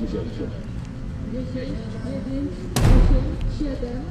Dziesięć, jeden, dziesięć, siedem,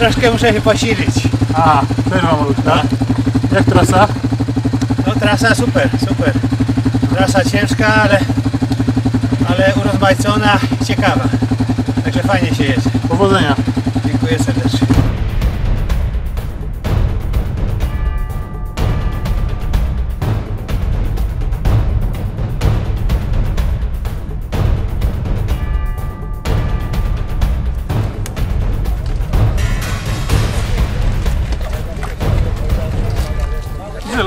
troszkę muszę się posilić. A, przerwa malutka. Jak trasa? No trasa super, super. Trasa ciężka, ale, ale urozmaicona i ciekawa. Także fajnie się jedzie. Powodzenia. Dziękuję serdecznie.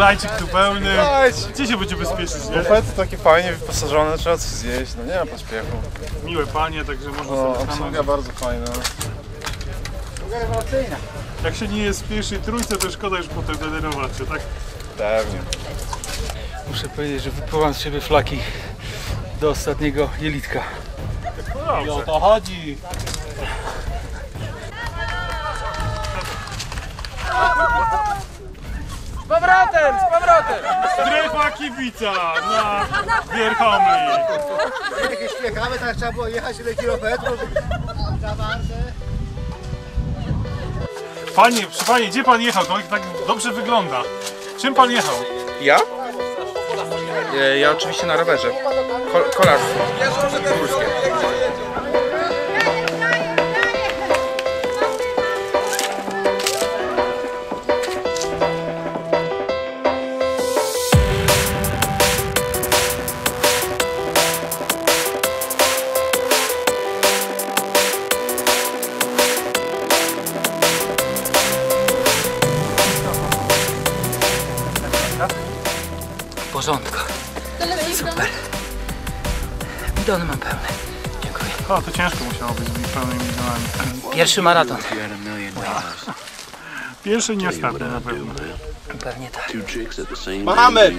Żelajcik tu pełny. Gdzie się będzie bezpieczny, nie? Bufety takie fajnie wyposażone, trzeba coś zjeść, no nie ma pośpiechu. Miłe panie, także można No, sobie stanąć. bardzo fajna. Jak się nie jest w pierwszej trójce, to szkoda już potem denerwować się, tak? Pewnie. Muszę powiedzieć, że wypływam z siebie flaki do ostatniego jelitka. No dobrze. to chodzi. Strefa kibica na Wierchomli. Jak śpiechamy, tak trzeba było jechać ile kilometrów. Panie, przy panie, gdzie pan jechał? To tak dobrze wygląda. Czym pan jechał? Ja? E, Ja oczywiście na rowerze. Kol kolarstwo. Górskie. W Pierwszy maraton. Pierwszy nie ostatni na pewno. Pewnie tak. Mohamed!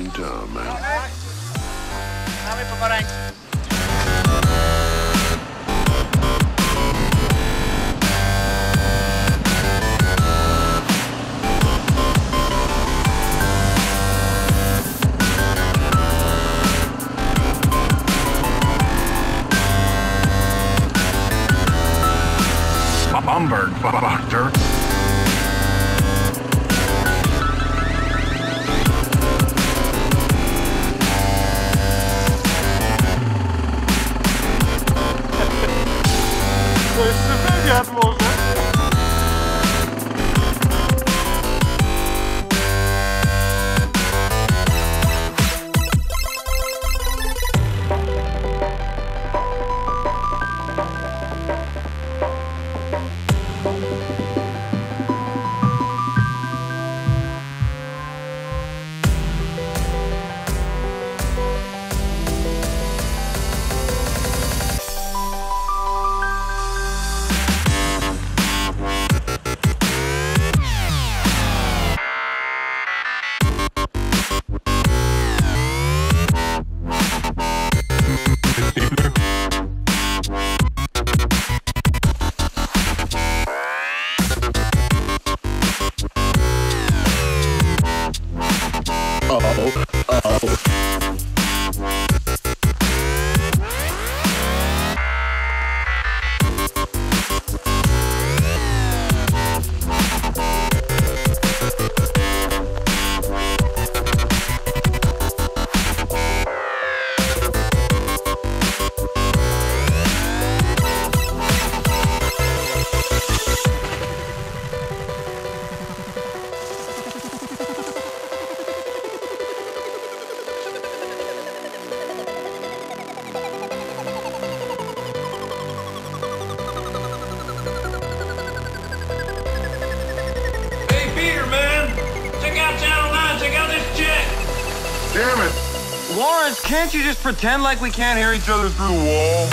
Pretend like we can't hear each other through the wall?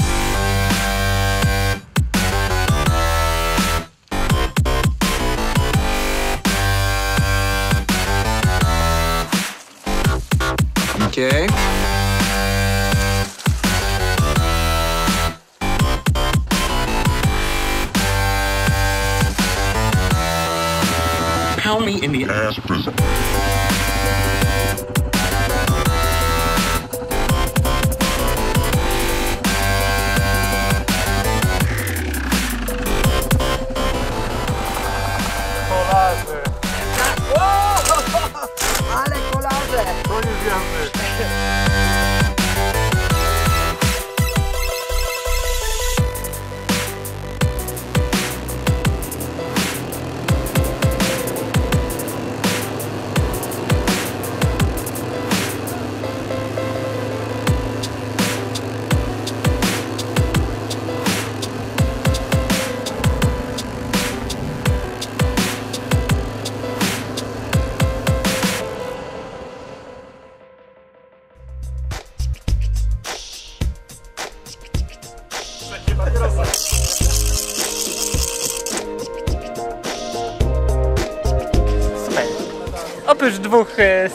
Okay. Pound me in the ass. oprócz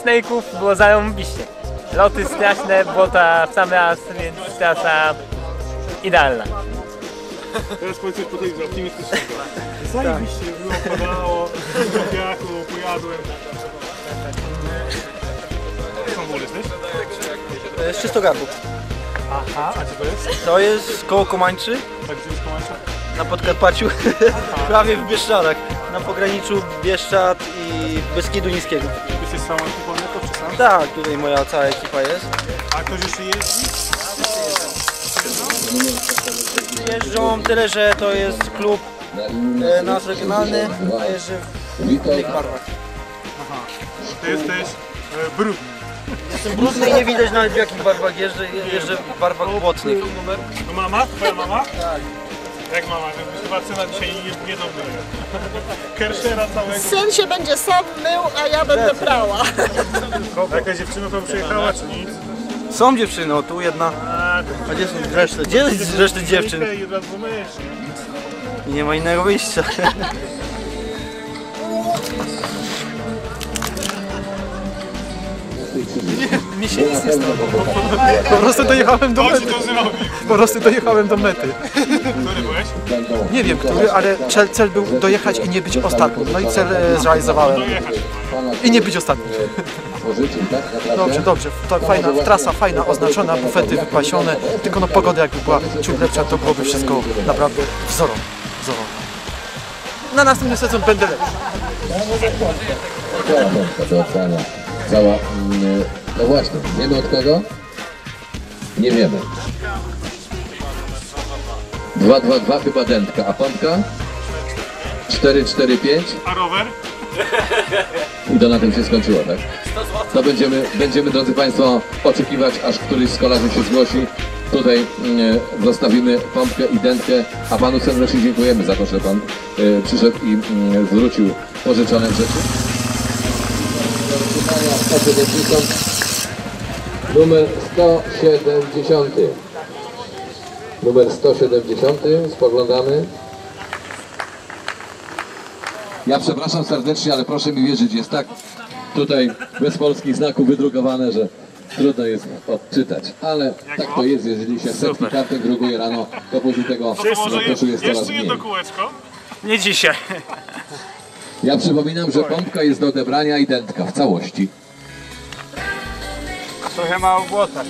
snake'ów było zarąbiście. Loty straszne, błota w sam raz, więc trasa idealna. Teraz powiedz coś po tej optymistycznego. Zajebiście było, padało, w piachu, pojadłem. Skąd w ogóle jesteś? Z Czystogardów. Aha, a gdzie to jest? To jest koło Komańczy, Tak, gdzie jest Komańcza? na Podkarpaciu, prawie w Bieszczadach, na pograniczu Bieszczad i Beskidu Niskiego. Całą ekipą jako czy sam? Tak, tutaj moja cała ekipa jest. A ktoś jeszcze jeździ? Jeżdżą tyle, że to jest klub e, nasz regionalny, a jeżdżę w innych barwach. Ty jesteś e, brudny. Jestem brudny i nie widać nawet w jakich barwach jeżdżę, jeżdżę w barwach błotnych. To mama? Twoja mama? Tak. Jak mama? Żebyś chyba cena dzisiaj nie, nie dobrze. Kerszera całego. Syn się będzie sam mył, a ja będę prała. Jakaś dziewczyna tam przyjechała czy nic? Są dziewczyny, o tu jedna. A, gdzie są reszty? Gdzie jest reszty dziewczyn? I od razu myjesz. I nie ma innego wyjścia. Mi się nic nie stało. Po prostu dojechałem do mety. Po prostu dojechałem do mety. Który byłeś? Nie wiem który, ale cel, cel był dojechać i nie być ostatnim. No i cel e, zrealizowałem. I nie być ostatnim. Dobrze, dobrze. To fajna trasa, fajna, oznaczona, bufety wypasione. Tylko no pogoda jakby była ciut lepsza, to byłoby wszystko naprawdę wzorowo. wzorowo. Na następny sezon będę lepszy. Cała. Mm, no właśnie, wiemy od kogo? Nie wiemy. 222 chyba dętka, a pompka? 445 A rower? i to na tym się skończyło, tak? To będziemy, będziemy drodzy Państwo oczekiwać, aż któryś z kolarzy się zgłosi. Tutaj mm, zostawimy pompkę i dętkę, a Panu serdecznie dziękujemy za to, że Pan e, przyszedł i mm, zwrócił pożyczone rzeczy. Numer 170. Numer 170. Spoglądamy. Ja przepraszam serdecznie, ale proszę mi wierzyć, jest tak tutaj bez polskich znaków wydrukowane, że trudno jest odczytać. Ale tak to jest, jeżeli się setki kartek drukuje rano, to później tego To jest coraz jeszcze mniej. jedno kółeczko? Nie dzisiaj. Ja przypominam, że pompka jest do odebrania i dętka w całości. Trochę mało błota.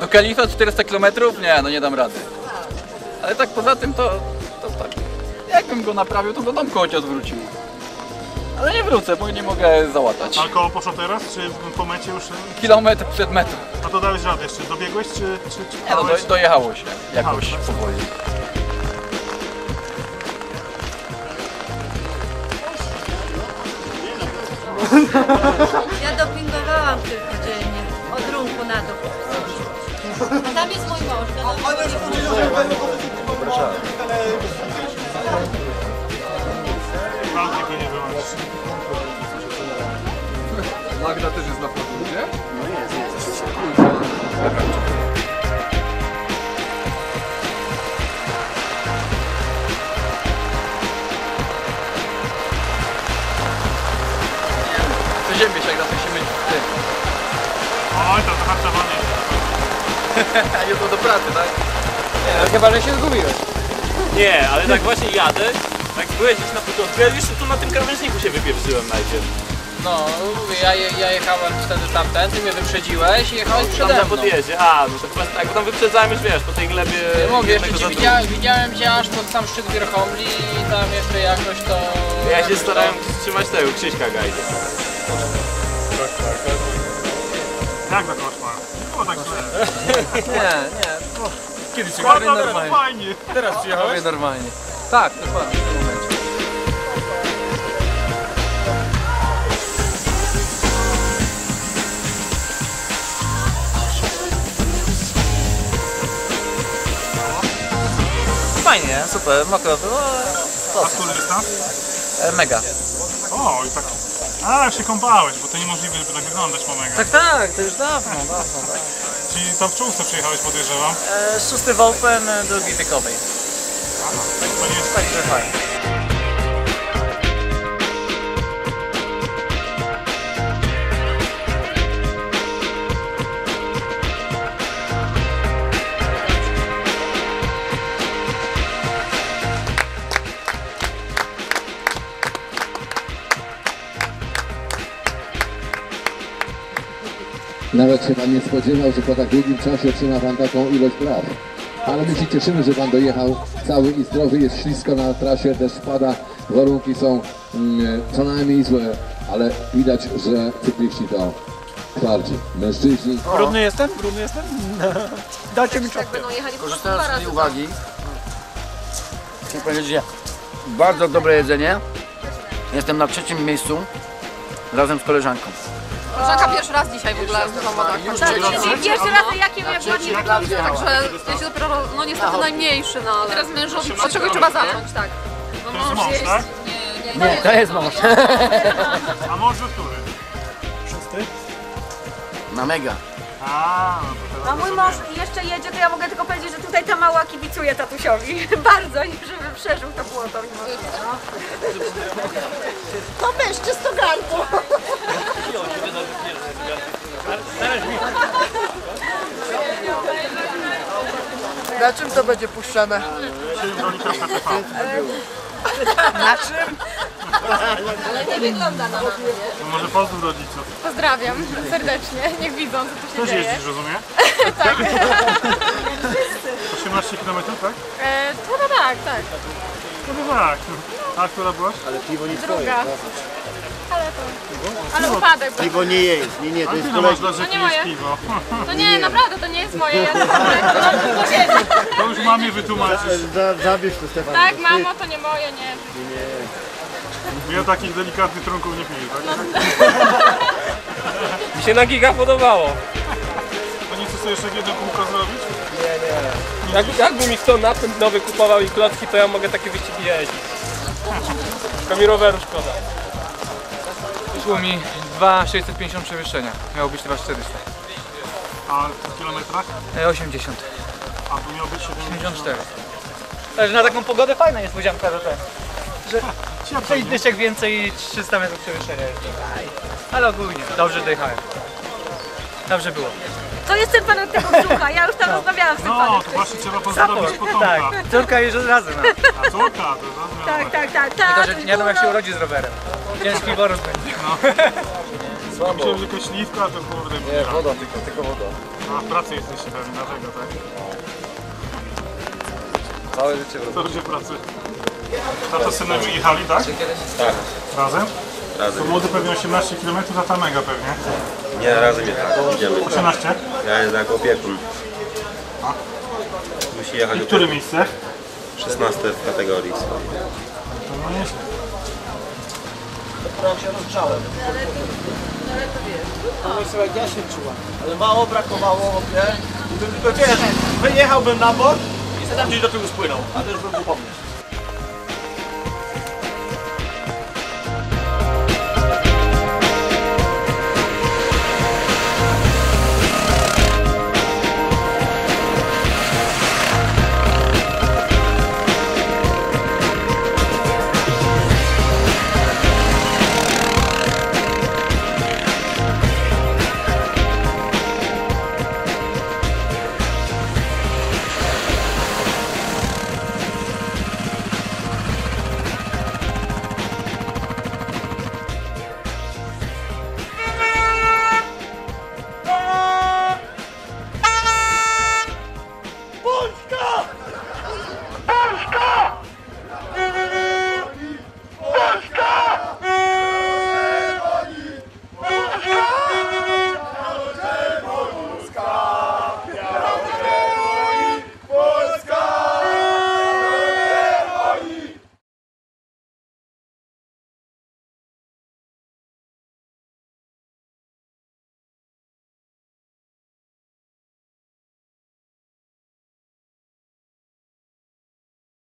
Do Kalifa 400 km? Nie, no nie dam rady. Ale tak poza tym to, to tak. Jakbym go naprawił, to do domku chociaż wrócił. Ale nie wrócę, bo nie mogę załatać. A koło poszło teraz, czy po mecie już? Kilometr przed metą. A to dałeś radę jeszcze? Dobiegłeś, czy, czy, czy Nie no, do, dojechało się jakoś powoli. Ja dopingowałam tylko dziennie. Od runku na dół. A tam jest mój mąż. No, Walki nie wyłączysz. Magda też jest na podwórzie? To ziemię się jak zawsze się tym. Oj, to zahartowanie. A jutro do pracy, tak? Chyba, że się zgubiłeś. Nie, ale tak właśnie jadę, tak byłeś gdzieś na początku, ja jeszcze tu na tym krawężniku się wypieprzyłem najpierw. No, ja, ja jechałem wtedy tamten, ty mnie wyprzedziłeś i jechałeś Tam przede na mną. podjeździe, a no to właśnie tak, bo tam wyprzedzałem już wiesz, po tej glebie Ja mówię, jeszcze jednego cię za widziałem, widziałem cię aż pod sam szczyt Wierchomli i tam jeszcze jakoś to... Ja się starałem trzymać tego Krzyśka Gajdy. Jak na koszmar? Nie było tak źle. Nie, nie. Kiedyś Składam, no fajnie. Teraz przyjechałeś? normalnie. Tak, dokładnie Fajnie, super, mokro było. A który dystans? E, Mega. O, i tak. A, jak się kąpałeś, bo to niemożliwe, żeby tak wyglądać po mega. Tak, tak, to już dawno, dawno, dawno. Czyli tam w czołówce przyjechałeś, podejrzewam. E, szósty w Open, drugi wiekowej. Aha. To nie jest Także fajnie. Pan nie spodziewał, że po tak długim czasie otrzyma Pan taką ilość braw. Ale my się cieszymy, że Pan dojechał cały i zdrowy, jest ślisko na trasie, deszcz pada, warunki są mm, co najmniej złe, ale widać, że cykliści to twardzi. Mężczyźni. Brudny jestem? Brudny jestem? Dajcie mi czapkę. Będą jechali po prostu Korzystając z tej uwagi, chcę powiedzieć, że bardzo dobre jedzenie. Jestem na trzecim miejscu razem z koleżanką. Koleżanka pierwszy raz dzisiaj w ogóle w zawodach. Tak, pierwszy raz jakim jak ładnie wygląda, także to się dopiero, no niestety najmniejszy, no ale... Teraz mężowi od czegoś trzeba zacząć, tak. Bo To jest mąż mąż, jest... tak? Nie, nie, Nie, to jest mąż. A może który? Na mega. A, no to A mój mąż jeszcze jedzie, to ja mogę tylko powiedzieć, że tutaj ta mała kibicuje tatusiowi. Bardzo, żeby przeżył to błoto. mimo wszystko. To weź czysto gardło. Na czym to będzie puszczane? Na czym? Ale nie wygląda na nas. Może pozdrów rodziców. Pozdrawiam serdecznie, niech widzą co tu się Też dzieje. jeździsz, rozumiem? tak. 18 km, tak? E, to no tak, tak. No to tak. A która byłaś? Ale piwo nie Druga. Ale to... Ale upadek był. Piwo nie jest, nie, nie, to jest kolegi. lat, że No nie pijesz moje. piwo? To nie, naprawdę, to nie jest moje. Ja to. To już mamie wytłumaczysz. Za, zabierz to Stefan. Tak, mamo, to nie moje, nie. Ja takich delikatnych trunków nie piję, tak? Mi się na giga podobało. To nie chcesz sobie jeszcze jedno kółko zrobić? Jak, jakby mi kto napęd nowy kupował i klocki, to ja mogę takie wyścigi jeździć. Tylko mi roweru szkoda. Wyszło mi 2,650 przewyższenia. Miało być 2,400. A w kilometrach? E, 80. A tu miał być 70. 74. Także na taką pogodę fajna niespodzianka, że ten. Że Ciepło, 6 nie? dyszek więcej i 300 metrów przewyższenia jest. Aj. Ale ogólnie, dobrze dojechałem. Dobrze było. To jest ten pan od tego brzucha, ja już tam rozmawiałam z tym No, panem. to właśnie trzeba pozdrowić potomka. Tak, córka już od razu. No. A córka, to rozumiem. Tak, tak, tak, tak. Tylko, że nie wiadomo jak się urodzi z rowerem. Ciężki boros będzie. Myślałem, że jakaś śliwka, to kurde. Nie, woda tylko, tylko woda. A w pracy jesteście pewnie, dlatego, tak? Całe życie w To będzie pracy. Tato z synem jechali, tak? Tak. Razem? Razem. To młody pewnie 18 km, a ta mega pewnie. Nie, razem jechać. Idziemy. 18? Ja jestem jako opiekun. A. Musi jechać I które miejsce? 16 w kategorii swojej. No nieźle. Trochę się rozgrzałem. No słuchaj, ja się czułem, ale mało brakowało, nie? Gdybym tylko wiesz, wyjechałbym na bok i sobie tam gdzieś do tyłu spłynął, a to już bym był pomysł.